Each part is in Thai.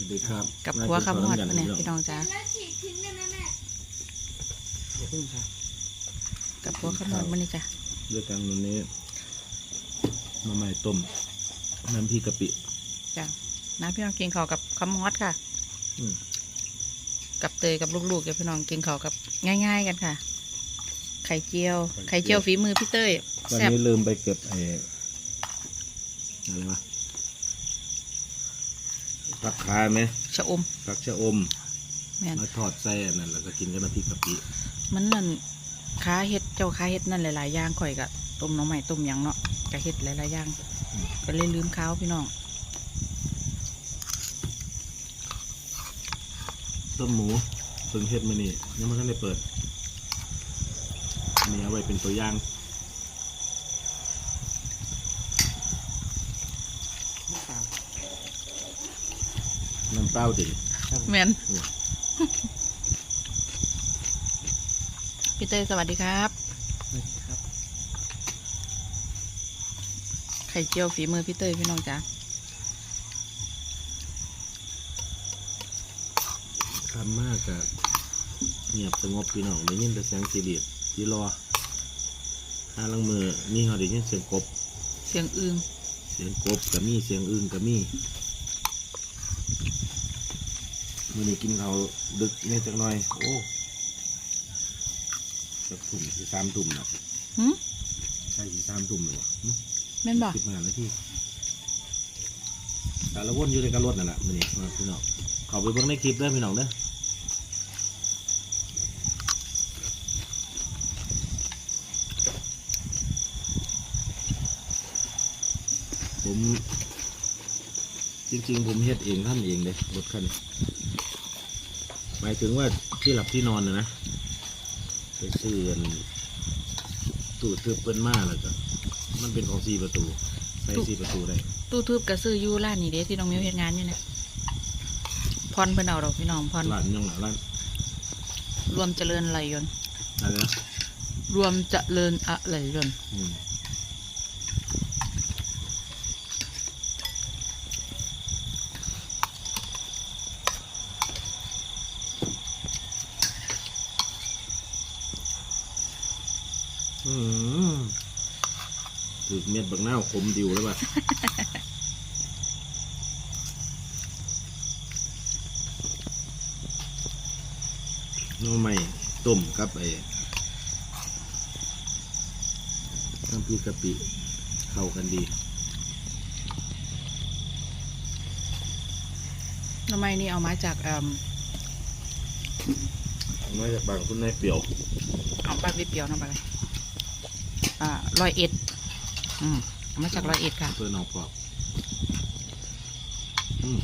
สวัสดีครับกับพัวขมอดพวกเนี่ยพี่น้องจ้าแล้วฉีกทิ้งได้ไหมแม่อย่าเพิ่งค่ะกับพัวขมอดมันนี่จ้ะด้วยกันวันนี้มาใหม่ต้มน้ำพริกกะปิจ้ะน้าพี่น้องกินข้าวกับขมอดค่ะอืมกับเตยกับลูกๆกับพี่น้องกินข้าวกับง่าย ๆ กันค่ะ ไข่เจียว ไข่เจียวฝีมือพี่เต้ยวันแซ่บนี้ลืมไปเก็บไอ้อะไรวะ ผักคาไหมชะอมผักชะอมแม่นมาทอดไส้อันนั่นแล้วก็กินกับน้ำพริกกะปิมันนั่นค้าเฮ็ดเจ้าค้าเฮ็ดนั่นหลายๆอย่างข่อยกะต้มหน้องใหม่ต้มหยังเนาะกะเฮ็ดหลายๆอย่างก็เลยลืมข้าวพี่น้องต้มหมูเพิ่งเฮ็ดมานี่ยังไม่ทันได้เปิดอันนี้เอาไว้เป็นตัวอย่างน้ำเป ล่าดิแม่นอืมพี่เต้ยสวัสดีครับครับ ไข่เจียวฝีมือพี่เต้ยพี่น้องจ้าคำมากกับเงียบสงบพี่น้องได้ยินแต่เสียงสีเรียดสีรอห้าลังมือนี่เขาได้ยินเสียงกบ เสียงอึงเสียงกบกับมีเสียงอึ่งกับมี มือนี้กินเขาวดึกเนี่ยจักหน่อย โอ้จักทุ่มสี่สามทุ่มนะหืมใช่สี่สามทุ่มเลยวะหึแม่นบอกสิบห้านาทีแต่ละวนอยู่ในกระรถนั่นแหละมือนี้พี่น้องเขาไปเบิ่งในคลิปเด้อพี่น้องเด้อผมจริงๆ ผมเฮ็ดเองทำเองเลยรถคันนี้ หมายถึงว่าที่หลับที่นอนนะนะไปซื้ออันตู้ทึบเปิ้นมาแล้วก็มันเป็นของสี่ประตูใส่สี่ประตูได้ตู้ทึบกระซื้ออยู่ร้านนี่เด้ที่น้องมิวเฮ็ดงานอยู่เนี่ยพรเพิ่นเอาดอกพี่น้องพรร้านยังหลังร้านรวมเจริญไหลยนต์อะไรนะรวมเจริญอะไหลยนต์ อืม ถือเม็ดบักหน้าวคมดิวแล้วป่ะหน้อใหม่ต้มกับไอ้น้ำพริกกะปิเข้ากันดีทำไมนี่เอามาจากเอ่อน้อยจากบางคุณนายเปรียวเอาปลาเปรี้ยวๆเนาะปลาอะไรอ่า ร้อยเอ็ดอืมเอามาจากร้อยเอ็ดค่ะเพื่อน้องปอบอืม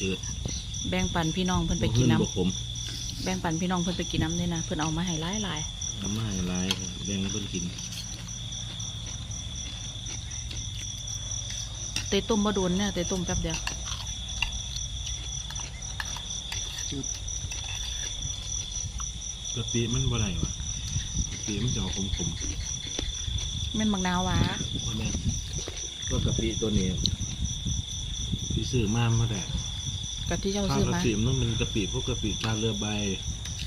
จืดแบ่งปันพี่น้องเพิ่นไปกินบ่น้บ่ขมำแบ่งปันพี่น้องเพิ่นไปกินน้ำด้วยนะเพิ่นเอามาให้หลายหลายน้ำมันลายแบ่งให้เพิ่นกินๆเตยต้มบ่โดนเนี่ยเตยต้มแป๊บเดียว กะปิมันบ่ได้วะกะปิมันจะออกขมขมแม่นบักนาวหวาๆว่าแม่นก็กะปิตัวนี้พี่ซื้อมาเมื่อไหร่กับที่เจ้าข้าวซื้อกะมาปิมันต้องเป็นกะปิพวกกะปิตาเรือใบ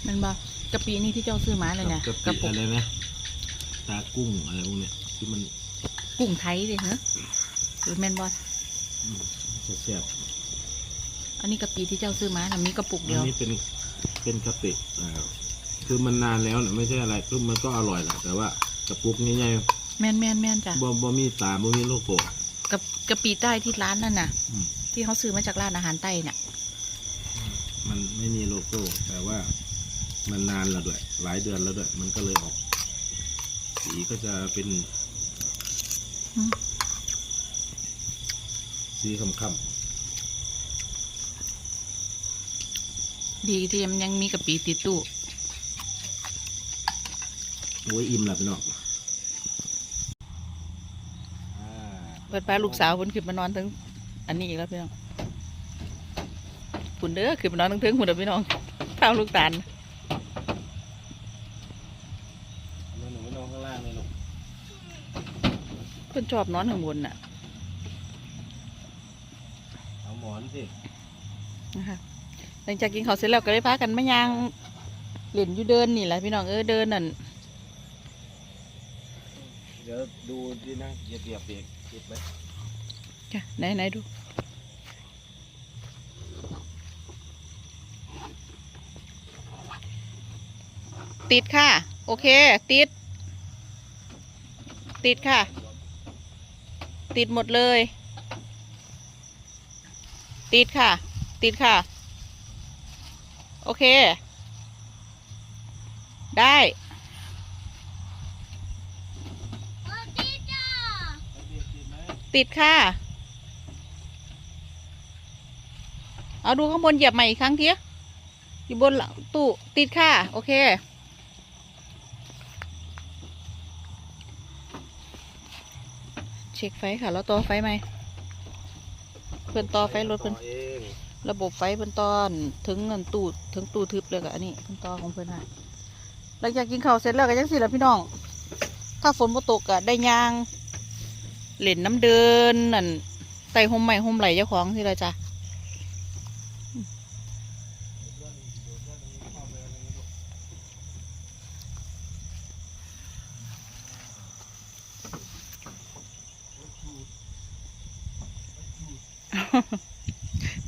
แม่นบ่กะปินี่ที่เจ้าซื้อมาเลยเนี่ยกะกระปิปุกอะไรนะตากุ้งอะไรพวกเนี้ยที่มันกุ้งไทยเลยเหรอหรือแม่นบ่อืมแซ่บอันนี้กะปิที่เจ้าซื้อมาน่ะมีกระปุกๆเดีอัยนวนี้เป็นเป็นกะปิอ่า คือมันนานแล้วนะไม่ใช่อะไรคือมันก็อร่อยแหละแต่ว่ากระปุกใหญ่แม่นแม่นแม่นจ้ะๆบ่บ่มีตาบ่มีโลโก้ กับกะปิใต้ที่ร้านนั่นน่ะ อืม ที่เขาซื้อมาจากร้านอาหารใต้เนี่ยมันไม่มีโลโก้ แต่ว่ามันนานแล้วด้วย หลายเดือนแล้วด้วย มันก็เลยออก สีก็จะเป็นอืมสีค่ำดีที่มันยังมีกะปิติดตู้ๆ โอ้ยอิ่มแล้วพี่น้องอ่าเปิดพาลูกสาวเพิ่นขึ้นมานอนถึงอันนี้อีกแล้วพี่น้องฝุ่นเด้อขึ้นมานอนถึงถึงฝุ่นเด้อพี่น้องเท่าลูกตาลแล้วหนูไม่นอนข้างล่างเลยลูกเพิ่นชอบนอนข้างบนน่ะหมอนสินะคะหลังจากกินข้าวเสร็จแล้วก็ได้พากันมายางเล่นอยู่เดินนี่แหละพี่น้องเออเดินนั่นเดี๋ยวดูดินะเหยียบเหยียบเบรกติดไหมค่ะไหนไหนดู ติดค่ะ โอเค ติด ติดค่ะ ติดหมดเลย ติดค่ะ ติดค่ะ โอเค ได้ ติดค่ะ เอาดูข้างบนเหยียบใหม่อีกครั้งเทียอยู่บนหลังตู้ติดค่ะ โอเค เช็คไฟค่ะ แล้วต่อไฟไหมเพิ่นต่อไฟรถเพิ่นต่อเองระบบไฟเพิ่นตอนถึงเงินตู้ถึงตู้ทึบเลยกับอันนี้เพิ่นต่อของเพิ่นค่ะหลังจากกินข้าวเสร็จแล้วก็ยังสิละพี่น้อง ถ้าฝนบ่ตกก็ได้ยาง เล่นน้ำเดินนั่นไต่ห่มใหม่ห่มไหลเจ้าของที่ละจ้ะ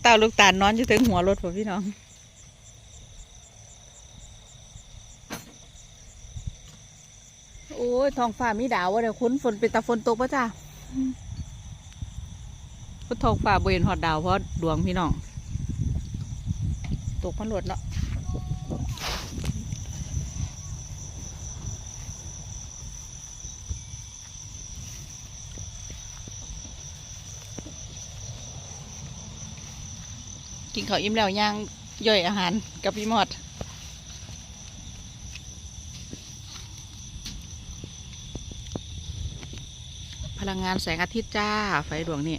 เต่าลูกตาลนอนอยู่ถึงหัวรถพ่อพี่น้องโอ้ยท้องฟ้ามีดาววะเดี๋ยวคุ้นฝนเป็นตาฝนตกปะจ้า พุทท้องฟ้าบเห็นหอดดาวเพราะดวงพี่น้อง ตกมันหลดเนาะกินข้าวอิ่มแล้วย่างย่อยอาหารกับพี่มอด ลังงานแสงอาทิตย์จ้า ไฟดวงนี้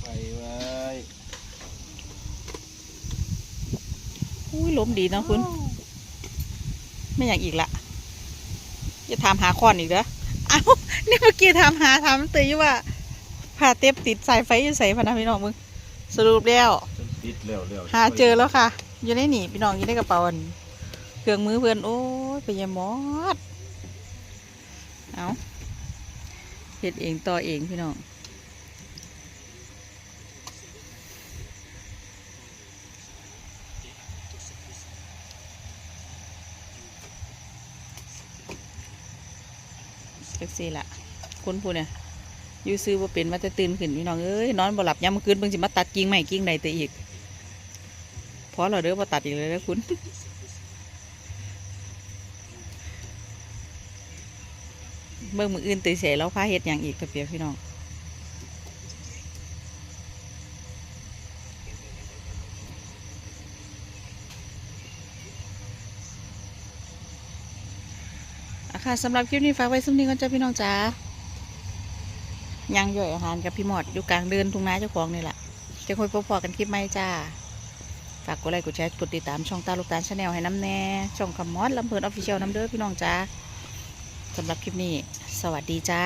ไปไว้อุ้ยลมดีเนาะคุณ ไม่อยากอีกละอย่าถามหาคอนอีกเด้อเอ้านี่เมื่อกี้ถามหาถามเตยอยู่ว่าผ่าเต็บติดสายไฟอยู่ใส่พะนะพี่น้องมึง สรุปแล้ว ติดเร็วเร็วหาเจอแล้วค่ะ อยู่ในหนีพี่น้องอยู่ในกระเป๋าอันเครื่องมือเพื่อนโอ้ยเป็นยมอดเอาเฮ็ดเองต่อเองพี่น้องเซ็กซี่ละคนผู้เนี่ย ยูซื้อว่าเป็นมาจะตื่นขึ้นพี่น้องเอ้ยนอนบ่หลับยามมื้อคืนเบิ่งสิมาตัดกิ่งใหม่กิ่งใดแตัวอีกพอเราเด้อบ่ตัดอีกเลยนะคุณเบิ่งมืออื่นตื่นเสยแล้วพาเฮ็ดอย่างอีกกับเปียพี่น้องอะค่ะสำหรับคลิปนี้ฝากไว้สักนิดก่อนจ้าพี่น้องจ้า ยังย่อยอาหารกับพี่หมอดอยู่กลางเดินทุ่งนาเจ้าของนี่แหละจะคุยพอๆกันคลิปไหมจ้า ฝากกดไลค์กดแชร์กดติดตามช่องตาลูกตาลชาแนลให้น้ำแน่ช่องคำมอดลำเพลินออฟฟิเชียลน้ำเด้อพี่น้องจ้าสำหรับคลิปนี้ สวัสดีจ้า